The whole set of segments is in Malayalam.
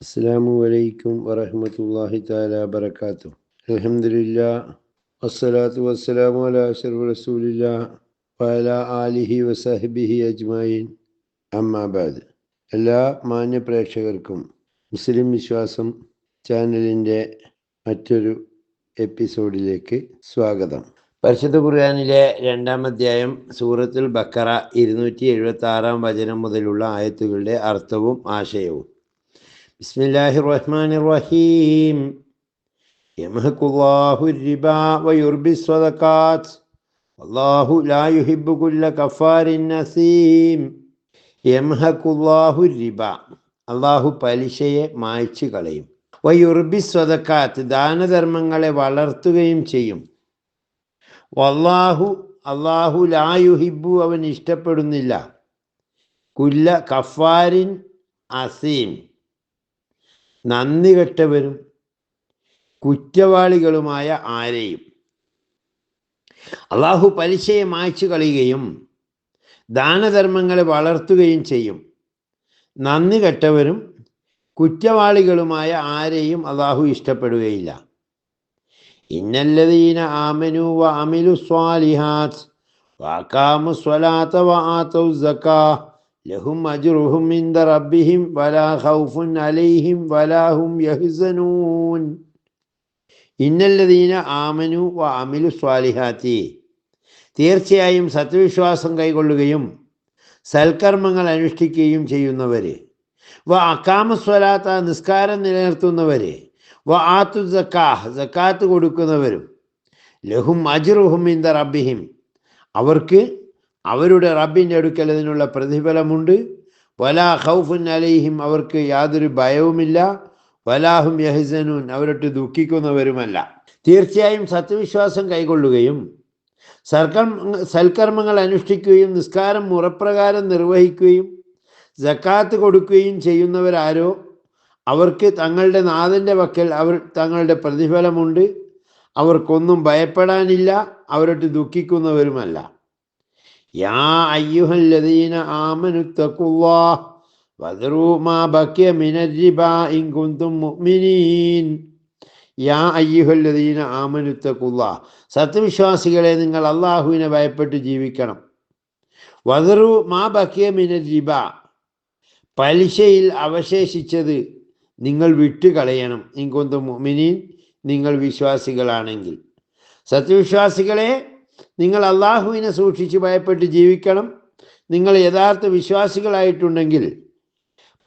അസ്സാമു അലൈക്കും വറഹമത്തല്ലാഹി താല വബർക്കാത്തു അലഹമില്ല വസ്സലാത്തു വസ്സലാമു അല റസൂലില്ല വല ആലിഹി വസഹബിഹി അജ്മായിൻ അമ്മാബാദ് എല്ലാ മാന്യ പ്രേക്ഷകർക്കും മുസ്ലിം വിശ്വാസം ചാനലിന്റെ മറ്റൊരു എപ്പിസോഡിലേക്ക് സ്വാഗതം. പരിശുദ്ധ ഖുർആാനിലെ രണ്ടാം അധ്യായം സൂറത്തുൽ ബക്കറ ഇരുന്നൂറ്റി എഴുപത്തി ആറാം വചനം മുതലുള്ള ആയത്തുകളുടെ അർത്ഥവും ആശയവും. بسم الله الرحمن الرحيم يمحق الله الربا ويربي الصدقات والله لا يحب كل كفار نسيم يمحق الله الربا അള്ളാഹു പലിശയെ മായ്ച്ചു കളയും വയുർബി സ്വതക്കാത്ത് ദാനധർമ്മങ്ങളെ വളർത്തുകയും ചെയ്യും വല്ലാഹു അള്ളാഹു ലായുഹിബു അവൻ ഇഷ്ടപ്പെടുന്നില്ല കുല്ല കഫാരിൻ അസീം നന്ദി കെട്ടവരും കുറ്റവാളികളുമായ ആരെയും? അള്ളാഹു പലിശയെ മായ്ച്ചു കളയുകയും ദാനധർമ്മങ്ങളെ വളർത്തുകയും ചെയ്യും. നന്ദി കെട്ടവരും കുറ്റവാളികളുമായ ആരെയും അള്ളാഹു ഇഷ്ടപ്പെടുകയില്ല. ഇന്നല്ലതീന ആമനു വ സ്വാലിഹാത്ത് വാക്കാമു സ്വലാത്ത വാത്തൗ സക്കാ ലഹും അജ്റുഹും ഇൻദ റബ്ബിഹിം വലാ ഖൗഫുൻ അലൈഹിം വലാ ഹും യഹ്സനൂൻ. ഇന്നല്ലദീന ആമനു വ അമിലു സ്വാലിഹാത്തി. തീർച്ചയായും സത്യവിശ്വാസം കൈക്കൊള്ളുകയും സൽക്കർമ്മങ്ങൾ അനുഷ്ഠിക്കുകയും ചെയ്യുന്നവർ വ അക്കാമസ്വലാത്ത നിസ്കാരം നിലനിർത്തുന്നവർ വ ആത്തു ജക്കാഹ് ജക്കാത്ത് കൊടുക്കുന്നവരും. ലഹും അജ്റുഹും ഇൻദ റബ്ബിഹിം. അവർക്ക് അവരുടെ റബ്ബിന്റെ അടുക്കൽ അതിനുള്ള പ്രതിഫലമുണ്ട്. വലാ ഹൗഫുൻ അലൈഹിം അവർക്ക് യാതൊരു ഭയവുമില്ല. വലാഹും യഹ്സനൂൻ അവരൊട്ട് ദുഃഖിക്കുന്നവരുമല്ല. തീർച്ചയായും സത്യവിശ്വാസം കൈകൊള്ളുകയും സർക്കർമ്മ സൽക്കർമ്മങ്ങൾ അനുഷ്ഠിക്കുകയും നിസ്കാരം മുറപ്രകാരം നിർവഹിക്കുകയും ജക്കാത്ത് കൊടുക്കുകയും ചെയ്യുന്നവരാരോ അവർക്ക് തങ്ങളുടെ നാഥന്റെ വക്കൽ അവർ തങ്ങളുടെ പ്രതിഫലമുണ്ട്. അവർക്കൊന്നും ഭയപ്പെടാനില്ല. അവരൊട്ട് ദുഃഖിക്കുന്നവരുമല്ല. സത്യവിശ്വാസികളെ നിങ്ങൾ അള്ളാഹുവിനെ ഭയപ്പെട്ട് ജീവിക്കണം. വദറു മാ ബക്കിയ മിനരിബ. പലിശയിൽ അവശേഷിച്ചത് നിങ്ങൾ വിട്ടുകളയണം. ഇങ്കുന്തും കുന്തും മുഅ്മിനീൻ. നിങ്ങൾ വിശ്വാസികളാണെങ്കിൽ. സത്യവിശ്വാസികളെ നിങ്ങൾ അള്ളാഹുവിനെ സൂക്ഷിച്ച് ഭയപ്പെട്ട് ജീവിക്കണം നിങ്ങൾ യഥാർത്ഥ വിശ്വാസികളായിട്ടുണ്ടെങ്കിൽ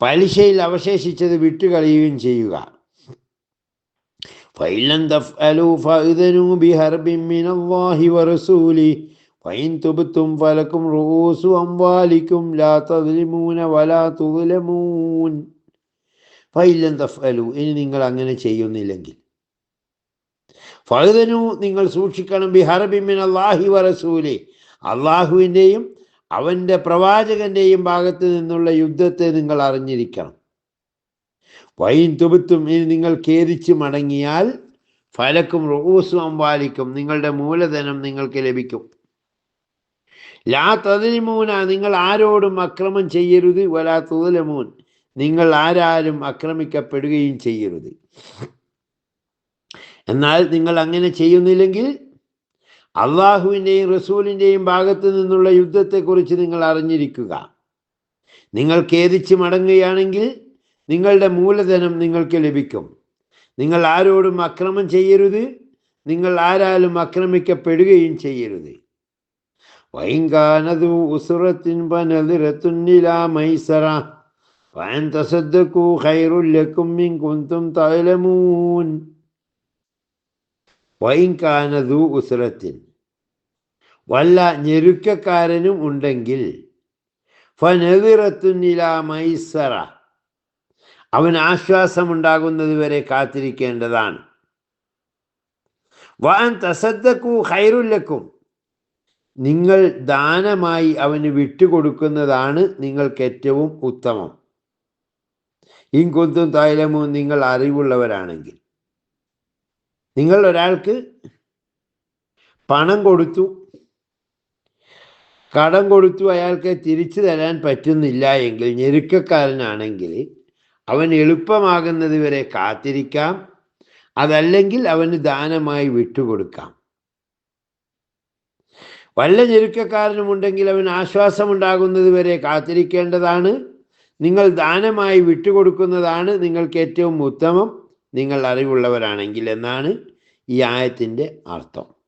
പലിശയിൽ അവശേഷിച്ചത് വിട്ടുകളയുകയും ചെയ്യുക فإن تفعلوا فأذنوا بحرب من الله ورسوله وإن تبتم فلكم رؤوس أموالكم لا تظلمون ولا تظلمون فإن تفعلوا ഇനി നിങ്ങൾ അങ്ങനെ ചെയ്യുന്നില്ലെങ്കിൽ ഫഴുതനു നിങ്ങൾ സൂക്ഷിക്കണം. ബിഹറബിമിൻ അള്ളാഹി വറസൂലി. അള്ളാഹുവിന്റെയും അവന്റെ പ്രവാചകന്റെയും ഭാഗത്ത് നിന്നുള്ള യുദ്ധത്തെ നിങ്ങൾ അറിഞ്ഞിരിക്കണം. വൈൻ തുപുത്തും ഇനി നിങ്ങൾ ഖേദിച്ച് മടങ്ങിയാൽ ഫലക്കും റൂസും അമ്പാലിക്കും നിങ്ങളുടെ മൂലധനം നിങ്ങൾക്ക് ലഭിക്കും. ലാ തതിലിമൂന നിങ്ങൾ ആരോടും അക്രമം ചെയ്യരുത്. വലാ തുതലമൂൻ നിങ്ങൾ ആരാരും ആക്രമിക്കപ്പെടുകയും ചെയ്യരുത്. എന്നാൽ നിങ്ങൾ അങ്ങനെ ചെയ്യുന്നില്ലെങ്കിൽ അള്ളാഹുവിന്റെയും റസൂലിന്റെയും ഭാഗത്തു നിന്നുള്ള യുദ്ധത്തെക്കുറിച്ച് നിങ്ങൾ അറിഞ്ഞിരിക്കുക. നിങ്ങൾ ഖേദിച്ച് മടങ്ങുകയാണെങ്കിൽ നിങ്ങളുടെ മൂലധനം നിങ്ങൾക്ക് ലഭിക്കും. നിങ്ങൾ ആരോടും അക്രമം ചെയ്യരുത്. നിങ്ങൾ ആരാലും ആക്രമിക്കപ്പെടുകയും ചെയ്യരുത്. വൈങ്കാനതു മിൻ തഅലമൂൻ. വൈൻകാനതു ഉസ്രത്തിൻ. വല്ല ഞെരുക്കക്കാരനും ഉണ്ടെങ്കിൽ ഫനവിറത്തുനില മൈസറ. അവൻ ആശ്വാസമുണ്ടാകുന്നത് വരെ കാത്തിരിക്കേണ്ടതാണ്. വാൻ തസദ്ദക്കു ഹൈറുല്ലക്കും നിങ്ങൾ ദാനമായി അവന് വിട്ടുകൊടുക്കുന്നതാണ് നിങ്ങൾക്ക് ഏറ്റവും ഉത്തമം ഇൻകൊന്തും തൈലമോ നിങ്ങൾ അറിവുള്ളവരാണെങ്കിൽ. നിങ്ങൾ ഒരാൾക്ക് പണം കൊടുത്തു കടം കൊടുത്തു അയാൾക്ക് തിരിച്ചു തരാൻ പറ്റുന്നില്ല എങ്കിൽ ഞെരുക്കക്കാരനാണെങ്കിൽ അവൻ എളുപ്പമാകുന്നത് വരെ കാത്തിരിക്കാം. അതല്ലെങ്കിൽ അവന് ദാനമായി വിട്ടുകൊടുക്കാം. വല്ല ഞെരുക്കക്കാരനുമുണ്ടെങ്കിൽ അവൻ ആശ്വാസമുണ്ടാകുന്നത് വരെ കാത്തിരിക്കേണ്ടതാണ്. നിങ്ങൾ ദാനമായി വിട്ടുകൊടുക്കുന്നതാണ് നിങ്ങൾക്ക് ഏറ്റവും ഉത്തമം. നിങ്ങൾ അറിവുള്ളവരാണെങ്കിൽ എന്നാണ് ഈ ആയത്തിന്റെ അർത്ഥം.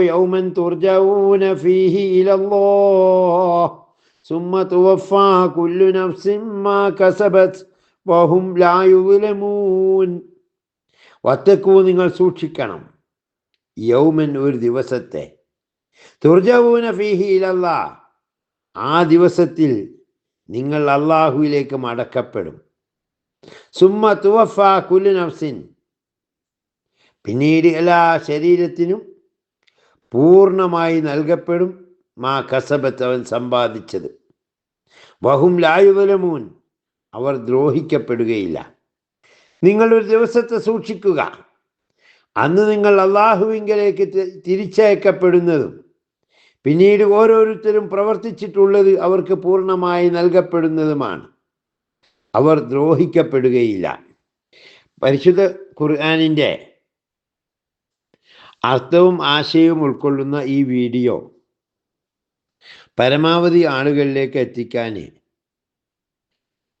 യൗമൻ തുർജഊന ഫീഹി ഇലല്ലാഹ് സുമ്മ തുവഫാ കുല്ലു നഫ്സിൻ മാ കസബത് വഹും ലാ യുദ്ലമൂൻ വത്തക്കൂ നിങ്ങൾ സൂക്ഷിക്കണം. യൗമൻ ഒരു ദിവസത്തെ. തുർജവൂന ഫീഹി ഇലല്ലാ ആ ദിവസത്തിൽ നിങ്ങൾ അള്ളാഹുവിലേക്ക് മടക്കപ്പെടും. സുമ്മ തുവഫ നഫ്സിൻ. പിന്നീട് എല്ലാ ശരീരത്തിനും പൂർണമായി നൽകപ്പെടും മാ കസബത്ത് അവൻ സമ്പാദിച്ചത്. വഹും ലായുവലമൂൻ അവർ ദ്രോഹിക്കപ്പെടുകയില്ല. നിങ്ങൾ ഒരു ദിവസത്തെ സൂക്ഷിക്കുക. അന്ന് നിങ്ങൾ അള്ളാഹുവിങ്കലേക്ക് തിരിച്ചയക്കപ്പെടുന്നതും പിന്നീട് ഓരോരുത്തരും പ്രവർത്തിച്ചിട്ടുള്ളത് അവർക്ക് പൂർണമായി നൽകപ്പെടുന്നതുമാണ്. അവർ ദ്രോഹിക്കപ്പെടുകയില്ല. പരിശുദ്ധ ഖുർആാനിന്റെ അർത്ഥവും ആശയവും ഉൾക്കൊള്ളുന്ന ഈ വീഡിയോ പരമാവധി ആളുകളിലേക്ക് എത്തിക്കാൻ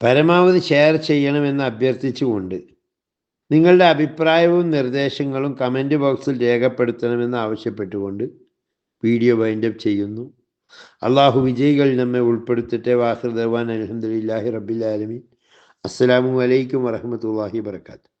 പരമാവധി ഷെയർ ചെയ്യണമെന്ന് അഭ്യർത്ഥിച്ചുകൊണ്ട് നിങ്ങളുടെ അഭിപ്രായവും നിർദ്ദേശങ്ങളും കമന്റ് ബോക്സിൽ രേഖപ്പെടുത്തണമെന്ന് ആവശ്യപ്പെട്ടുകൊണ്ട് വീഡിയോ വൈൻഡപ്പ് ചെയ്യുന്നു. അള്ളാഹു വിജയികൾ നമ്മെ ഉൾപ്പെടുത്തട്ടെ. വാഹൃദവാൻ അലഹമുല്ലാഹി റബ്ബിൽ ആലമീൻ. അസ്സലാമു അലൈക്കും വരഹമത്തല്ലാഹി വർക്കാത്തു